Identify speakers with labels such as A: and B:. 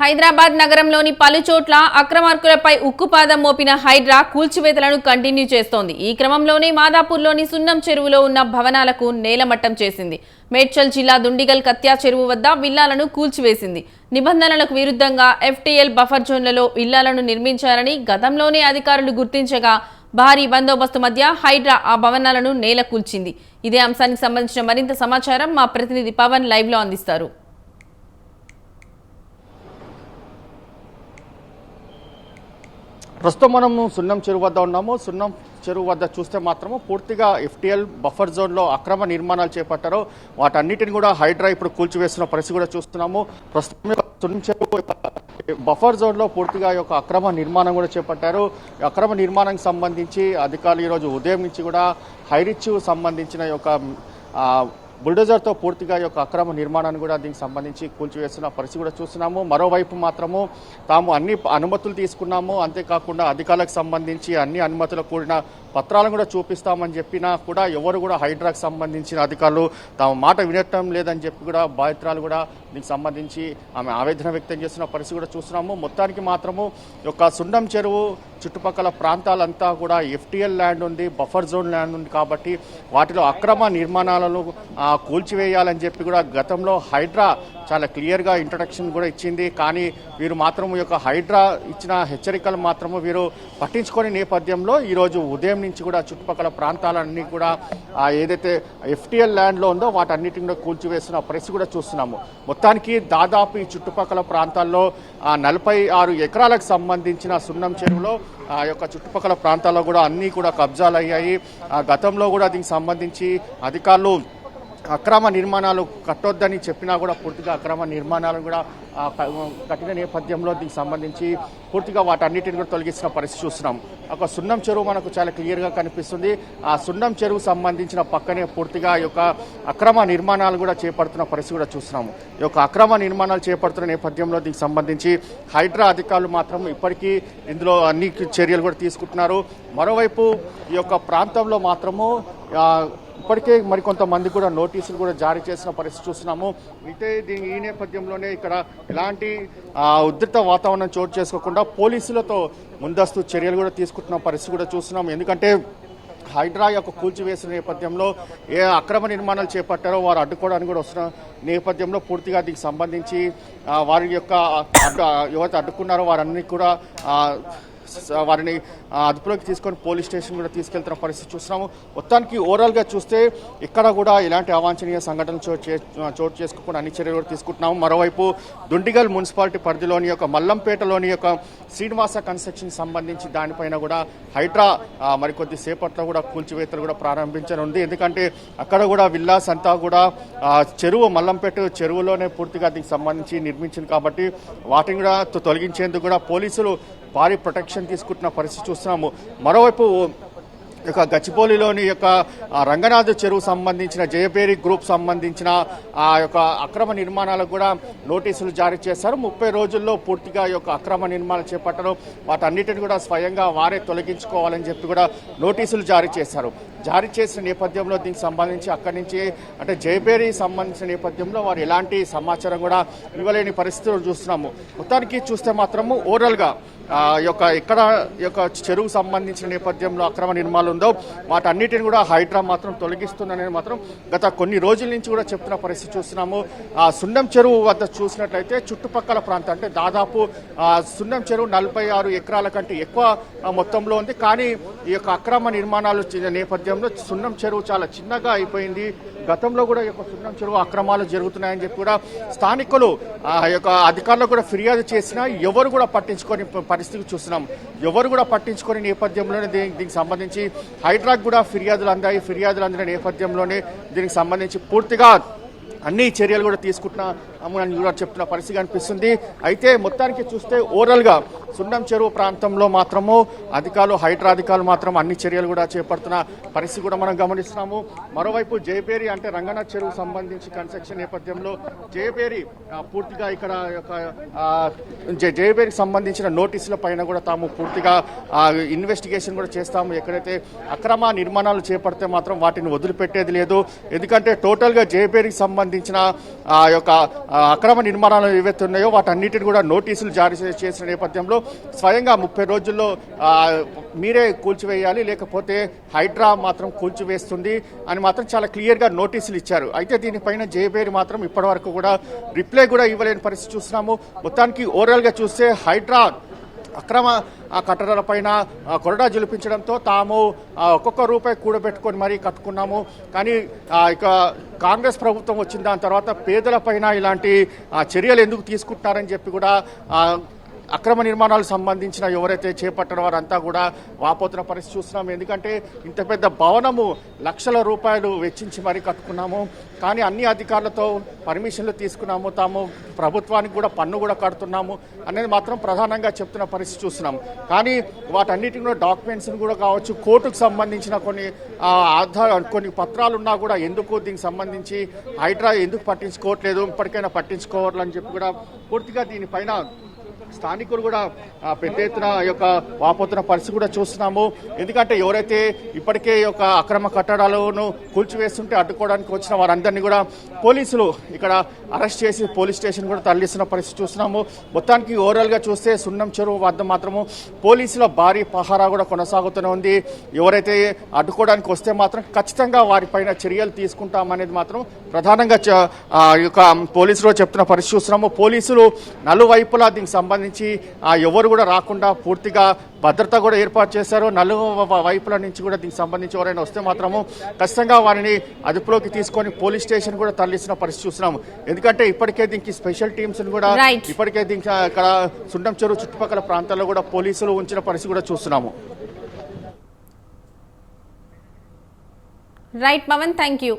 A: హైదరాబాద్ నగరంలోని పలు చోట్ల అక్రమార్కులపై ఉక్కుపాదం మోపిన హైడ్రా కూల్చివేతలను కంటిన్యూ చేస్తోంది. ఈ క్రమంలోనే మాదాపూర్లోని సున్నం చెరువులో ఉన్న భవనాలకు నేలమట్టం చేసింది. మేడ్చల్ జిల్లా దుండిగల్ కత్యా చెరువు వద్ద విల్లాలను కూల్చివేసింది. నిబంధనలకు విరుద్ధంగా ఎఫ్టీఎల్ బఫర్ జోన్లలో ఇళ్ళాలను నిర్మించారని గతంలోనే అధికారులు గుర్తించగా భారీ బందోబస్తు మధ్య హైడ్రా ఆ భవనాలను నేల కూల్చింది. ఇదే అంశానికి సంబంధించిన మరింత సమాచారం మా ప్రతినిధి పవన్ లైవ్లో అందిస్తారు.
B: ప్రస్తుతం మనము సున్నం చెరువు వద్ద ఉన్నాము. సున్నం చెరువు వద్ద చూస్తే మాత్రము పూర్తిగా ఎఫ్టీఎల్ బఫర్ జోన్లో అక్రమ నిర్మాణాలు చేపట్టారు. వాటన్నిటిని కూడా హైడ్రా ఇప్పుడు కూల్చివేస్తున్న పరిస్థితి కూడా చూస్తున్నాము. ప్రస్తుతం సున్నం చెరువు బఫర్ జోన్లో పూర్తిగా యొక్క అక్రమ నిర్మాణం కూడా చేపట్టారు. అక్రమ నిర్మాణానికి సంబంధించి అధికారులు ఈరోజు ఉదయం నుంచి కూడా హైరిచ్ సంబంధించిన యొక్క బుల్డోజర్తో పూర్తిగా యొక్క అక్రమ నిర్మాణాన్ని కూడా దీనికి సంబంధించి కూల్చివేస్తున్న పరిస్థితి కూడా చూస్తున్నాము. మరోవైపు మాత్రము తాము అన్ని అనుమతులు తీసుకున్నాము. అంతేకాకుండా అధికారులకు సంబంధించి అన్ని అనుమతులకు కూడిన పత్రాలను కూడా చూపిస్తామని చెప్పినా కూడా ఎవరు కూడా హైడ్రాకు సంబంధించిన అధికారులు తమ మాట వినటం లేదని చెప్పి కూడా బాధితురాలు కూడా దీనికి సంబంధించి ఆమె ఆవేదన వ్యక్తం చేస్తున్న పరిస్థితి కూడా చూస్తున్నాము. మొత్తానికి మాత్రము యొక్క సుండం చెరువు చుట్టుపక్కల ప్రాంతాలంతా కూడా ఎఫ్టీఎల్ ల్యాండ్ ఉంది బఫర్ జోన్ ల్యాండ్ ఉంది కాబట్టి వాటిలో అక్రమ నిర్మాణాలను కూల్చివేయాలని చెప్పి కూడా గతంలో హైడ్రా చాలా క్లియర్గా ఇంట్రడక్షన్ కూడా ఇచ్చింది. కానీ వీరు మాత్రం యొక్క హైడ్రా ఇచ్చిన హెచ్చరికలు మాత్రము వీరు పట్టించుకొని నేపథ్యంలో ఈరోజు ఉదయం నుంచి కూడా చుట్టుపక్కల ప్రాంతాలన్నీ కూడా ఏదైతే ఎఫ్టీఎల్ ల్యాండ్లో ఉందో వాటన్నిటిని కూడా కూల్చివేస్తున్న ప్రెస్ కూడా చూస్తున్నాము. మొత్తానికి దాదాపు ఈ చుట్టుపక్కల ప్రాంతాల్లో నలభై ఆరు ఎకరాలకు సంబంధించిన సున్నం చెరువులో ఆ యొక్క చుట్టుపక్కల ప్రాంతాల్లో కూడా అన్నీ కూడా కబ్జాలు అయ్యాయి ఆ, గతంలో కూడా దీనికి సంబంధించి అధికారులు అక్రమ నిర్మాణాలు కట్టొద్దని చెప్పినా కూడా పూర్తిగా అక్రమ నిర్మాణాలను కూడా కఠిన కట్టిన నేపథ్యంలో దీనికి సంబంధించి పూర్తిగా వాటన్నిటిని కూడా తొలగిస్తున్న పరిస్థితి చూస్తున్నాం. ఒక సున్నం చెరువు మనకు చాలా క్లియర్గా కనిపిస్తుంది. ఆ సున్నం చెరువు సంబంధించిన పక్కనే పూర్తిగా యొక్క అక్రమ నిర్మాణాలు కూడా చేపడుతున్న పరిస్థితి కూడా చూస్తున్నాము ఈ యొక్క అక్రమ నిర్మాణాలు చేపడుతున్న నేపథ్యంలో దీనికి సంబంధించి హైడ్రా అధికారులు మాత్రం ఇప్పటికీ ఇందులో అన్ని చర్యలు కూడా తీసుకుంటున్నారు. మరోవైపు ఈ యొక్క ప్రాంతంలో మాత్రము ఇప్పటికే మరికొంతమంది కూడా నోటీసులు కూడా జారీ చేసిన పరిస్థితి చూస్తున్నాము. అయితే దీని ఈ నేపథ్యంలోనే ఇక్కడ ఎలాంటి ఆ, వాతావరణం చోటు చేసుకోకుండా పోలీసులతో ముందస్తు చర్యలు కూడా తీసుకుంటున్న పరిస్థితి కూడా చూస్తున్నాం ఎందుకంటే హైడ్రా యొక్క కూల్చివేసిన నేపథ్యంలో ఏ అక్రమ నిర్మాణాలు చేపట్టారో వారు అడ్డుకోవడానికి కూడా వస్తున్న నేపథ్యంలో పూర్తిగా దీనికి సంబంధించి వారి యొక్క యువత ఎవరైతే అడ్డుకున్నారో వారన్నీ కూడా వారిని అదుపులోకి తీసుకొని పోలీస్ స్టేషన్ కూడా తీసుకెళ్తున్న పరిస్థితి చూస్తున్నాము. మొత్తానికి ఓవరాల్గా చూస్తే ఇక్కడ కూడా ఎలాంటి అవాంఛనీయ సంఘటనలు చోటు చే చోటు చేసుకోకుండా అన్ని చర్యలు కూడా తీసుకుంటున్నాము. మరోవైపు దుండిగల్ మున్సిపాలిటీ పరిధిలోని యొక్క మల్లంపేటలోని యొక్క శ్రీనివాస కన్స్ట్రక్షన్ సంబంధించి దానిపైన కూడా హైడ్రా మరికొద్ది సేపట్లో కూడా కూల్చివేతలు కూడా ప్రారంభించనుంది. ఎందుకంటే అక్కడ కూడా విల్లాస్ అంతా కూడా చెరువు మల్లంపేట చెరువులోనే పూర్తిగా దీనికి సంబంధించి నిర్మించింది కాబట్టి వాటిని కూడా తొలగించేందుకు కూడా పోలీసులు భారీ ప్రొటెక్షన్ తీసుకుంటున్న పరిస్థితి చూస్తున్నాము. మరోవైపు యొక్క గచ్చిపోలిలోని యొక్క రంగనాథ్ చెరువు సంబంధించిన జయపేరి గ్రూప్ సంబంధించిన ఆ యొక్క అక్రమ నిర్మాణాలకు కూడా నోటీసులు జారీ చేశారు. ముప్పై రోజుల్లో పూర్తిగా యొక్క అక్రమ నిర్మాణాలు చేపట్టడం వాటన్నిటిని కూడా స్వయంగా వారే తొలగించుకోవాలని చెప్పి కూడా నోటీసులు జారీ చేశారు. జారీ చేసిన నేపథ్యంలో దీనికి సంబంధించి అక్కడి నుంచి అంటే జయపేరి సంబంధించిన నేపథ్యంలో వారు ఎలాంటి సమాచారం కూడా ఇవ్వలేని పరిస్థితులు చూస్తున్నాము. మొత్తానికి చూస్తే మాత్రము ఓవరాల్గా యొక్క ఎక్కడ యొక్క చెరువు సంబంధించిన నేపథ్యంలో అక్రమ నిర్మాణాలు ఉందో వాటన్నిటిని కూడా హైడ్రా మాత్రం తొలగిస్తుందనేది మాత్రం గత కొన్ని రోజుల నుంచి కూడా చెప్తున్న పరిస్థితి చూస్తున్నాము. ఆ సున్నం చెరువు వద్ద చూసినట్లయితే చుట్టుపక్కల ప్రాంతం అంటే దాదాపు సున్నం చెరువు నలభై ఆరు ఎకరాల కంటే ఎక్కువ మొత్తంలో ఉంది. కానీ ఈ యొక్క అక్రమ నిర్మాణాలు నేపథ్యం నేపథ్యంలో సున్నం చెరువు చాలా చిన్నగా అయిపోయింది. గతంలో కూడా ఈ యొక్క సున్నం చెరువు అక్రమాలు జరుగుతున్నాయని చెప్పి కూడా స్థానికులు ఆ యొక్క అధికారులు కూడా ఫిర్యాదు చేసినా ఎవరు కూడా పట్టించుకొని పరిస్థితి చూస్తున్నాం. ఎవరు కూడా పట్టించుకొని నేపథ్యంలోనే దీనికి దీనికి సంబంధించి హైడ్రాక్ కూడా ఫిర్యాదులు అందాయి. ఫిర్యాదులు అందిన నేపథ్యంలోనే దీనికి సంబంధించి పూర్తిగా అన్ని చర్యలు కూడా అని కూడా చెప్తున్న పరిస్థితి కనిపిస్తుంది. అయితే మొత్తానికి చూస్తే ఓవరాల్గా సున్నం చెరువు ప్రాంతంలో మాత్రము అధికారులు హైడ్రా అధికారులు మాత్రం అన్ని చర్యలు కూడా చేపడుతున్న పరిస్థితి కూడా మనం గమనిస్తున్నాము. మరోవైపు జయపేరి అంటే రంగనాథ్ చెరువు సంబంధించి కన్స్ట్రక్షన్ నేపథ్యంలో జయపేరి పూర్తిగా ఇక్కడ యొక్క జయపేరికి సంబంధించిన నోటీసుల పైన కూడా తాము పూర్తిగా ఇన్వెస్టిగేషన్ కూడా చేస్తాము. ఎక్కడైతే అక్రమ నిర్మాణాలు చేపడితే మాత్రం వాటిని వదిలిపెట్టేది లేదు. ఎందుకంటే టోటల్గా జయపేరికి సంబంధించిన ఆ యొక్క అక్రమ నిర్మాణాలు ఏవైతే ఉన్నాయో వాటన్నిటిని కూడా నోటీసులు జారీ చేసిన నేపథ్యంలో స్వయంగా ముప్పై రోజుల్లో మీరే కూల్చివేయాలి లేకపోతే హైడ్రా మాత్రం కూల్చివేస్తుంది అని మాత్రం చాలా క్లియర్గా నోటీసులు ఇచ్చారు. అయితే దీనిపైన జయబేరి మాత్రం ఇప్పటివరకు కూడా రిప్లై కూడా ఇవ్వలేని పరిస్థితి చూస్తున్నాము. మొత్తానికి ఓవరాల్గా చూస్తే హైడ్రా అక్రమ ఆ కొరడా జులిపించడంతో తాము ఒక్కొక్క రూపాయి కూడబెట్టుకొని మరీ కట్టుకున్నాము. కానీ ఇక కాంగ్రెస్ ప్రభుత్వం వచ్చిన దాని తర్వాత పేదల పైన ఇలాంటి ఆ, చర్యలు ఎందుకు తీసుకుంటున్నారని చెప్పి కూడా అక్రమ నిర్మాణాలకు సంబంధించిన ఎవరైతే చేపట్టిన వారంతా కూడా వాపోతున్న పరిస్థితి చూస్తున్నాము. ఎందుకంటే ఇంత పెద్ద భవనము లక్షల రూపాయలు వెచ్చించి మరీ కట్టుకున్నాము. కానీ అన్ని అధికారులతో పర్మిషన్లు తీసుకున్నాము. తాము ప్రభుత్వానికి కూడా పన్ను కూడా కడుతున్నాము అనేది మాత్రం ప్రధానంగా చెప్తున్న పరిస్థితి చూస్తున్నాం కానీ వాటన్నిటిని కూడా డాక్యుమెంట్స్ని కూడా కావచ్చు కోర్టుకు సంబంధించిన కొన్ని ఆధార ఆధార్ కొన్ని పత్రాలు ఉన్నా కూడా ఎందుకు దీనికి సంబంధించి హైడ్రా ఎందుకు పట్టించుకోవట్లేదు ఇప్పటికైనా పట్టించుకోవాలని చెప్పి కూడా పూర్తిగా దీనిపైన స్థానికులు కూడా పెద్ద ఎత్తున యొక్క వాపోతున్న పరిస్థితి కూడా చూస్తున్నాము. ఎందుకంటే ఎవరైతే ఇప్పటికే యొక్క అక్రమ కట్టడాలను కూల్చివేస్తుంటే అడ్డుకోవడానికి వచ్చిన వారందరినీ కూడా పోలీసులు ఇక్కడ అరెస్ట్ చేసి పోలీస్ స్టేషన్ కూడా తరలిస్తున్న పరిస్థితి చూస్తున్నాము. మొత్తానికి ఓవరాల్గా చూస్తే సున్నం చెరువు వద్ద మాత్రము పోలీసుల భారీ పహారా కూడా కొనసాగుతూనే ఉంది. ఎవరైతే అడ్డుకోవడానికి వస్తే మాత్రం ఖచ్చితంగా వారిపైన చర్యలు తీసుకుంటామనేది మాత్రం ప్రధానంగా చ- ఆ యొక్క పోలీసులు చెప్తున్న పరిస్థితి చూస్తున్నాము. పోలీసులు నలువైపులా దీనికి సంబంధించి ఆ ఎవరు కూడా రాకుండా పూర్తిగా భద్రత కూడా ఏర్పాటు చేశారు. నలు వైపుల నుంచి కూడా దీనికి సంబంధించి ఎవరైనా వస్తే మాత్రము ఖచ్చితంగా వారిని అదుపులోకి తీసుకొని పోలీస్ స్టేషన్ కూడా తరలిస్తున్న పరిస్థితి చూస్తున్నాము ఎందుకంటే ఇప్పటికే దీనికి స్పెషల్ టీమ్స్ కూడా. ఇప్పటికే దీనికి ఇక్కడ సుండం చెరువు చుట్టుపక్కల ప్రాంతాల్లో కూడా పోలీసులు ఉంచిన పరిస్థితి కూడా చూస్తున్నాము.
A: Right Pawan thank you